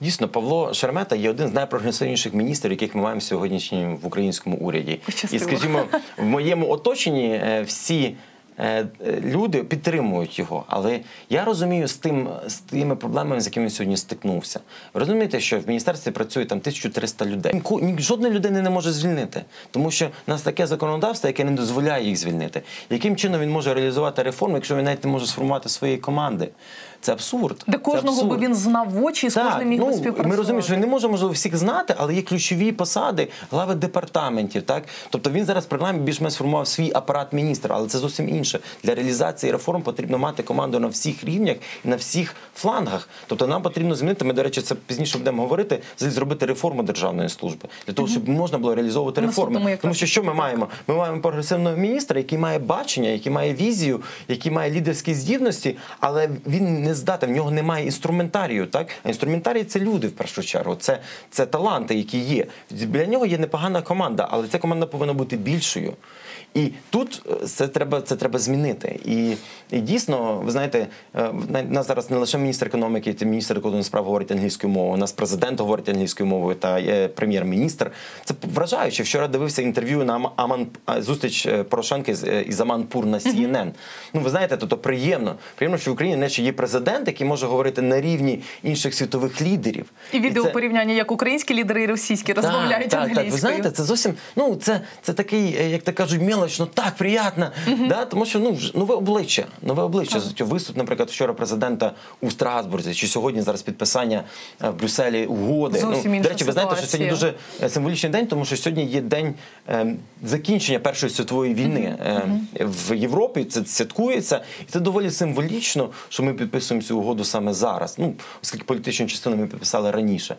Дійсно, Павло Шермета є один з найпрогресивніших міністрів, яких ми маємо сьогоднішнім в українському уряді. І скажімо, в моєму оточенні е, всі. Е, е, Люди підтримують його, але я розумію з тим з тими проблемами, з якими сьогодні стикнувся. Ви розумієте, що в міністерстві працює там 1300 людей. Ні- Жодної людини не може звільнити, тому що в нас таке законодавство, яке не дозволяє їх звільнити. Яким чином він може реалізувати реформу, якщо він навіть не може сформувати своєї команди? Це абсурд. Де кожного би він знав в очі і з кожним міг ну, співпрацювати. Ми розуміємо, що він не може можливо всіх знати, але є ключові посади глави департаментів. Так, тобто він зараз принаймні більш-менш сформував свій апарат міністра, але це зовсім інше. Для реалізації реформ потрібно мати команду на всіх рівнях і на всіх флангах. Тобто нам потрібно змінити. Ми, до речі, це пізніше будемо говорити. зробити реформу державної служби для того, щоб можна було реалізовувати реформи. Тому що що ми маємо? Ми маємо прогресивного міністра, який має бачення, який має візію, який має лідерські здібності, але він не здатен, в нього немає інструментарію. Так а інструментарій це люди в першу чергу. Це, це таланти, які є. Біля нього є непогана команда, але ця команда повинна бути більшою. І тут е, це треба, це треба змінити. І, і дійсно, ви знаєте, е, нас зараз не лише міністр економіки, міністр економічних справ говорить англійською мовою. У нас президент говорить англійською мовою та прем'єр-міністр. Це вражаюче. Вчора дивився інтерв'ю на Аман зустріч е, Порошенки з е, із Аманпур на CNN. Ну ви знаєте, тобто приємно. Приємно, що в Україні наче є президент, який може говорити на рівні інших світових лідерів. І відео це- порівняння, як українські лідери і російські розмовляють так, англійською. Так, ви знаєте, це зовсім ну це, це такий, як то кажуть, мелоч, ну так приємно. Да? Тому що ну нове обличчя, нове обличчя. Виступ, наприклад, вчора президента у Страсбурзі, чи сьогодні зараз підписання е, в Брюсселі угоди. Зовсім ну, до речі, ви знаєте, що сьогодні дуже е, символічний день, тому що сьогодні є день е, закінчення Першої світової війни е, в Європі. Це святкується, і це доволі символічно, що ми підписуємо цю угоду саме зараз. Ну, оскільки політичну частину ми підписали раніше.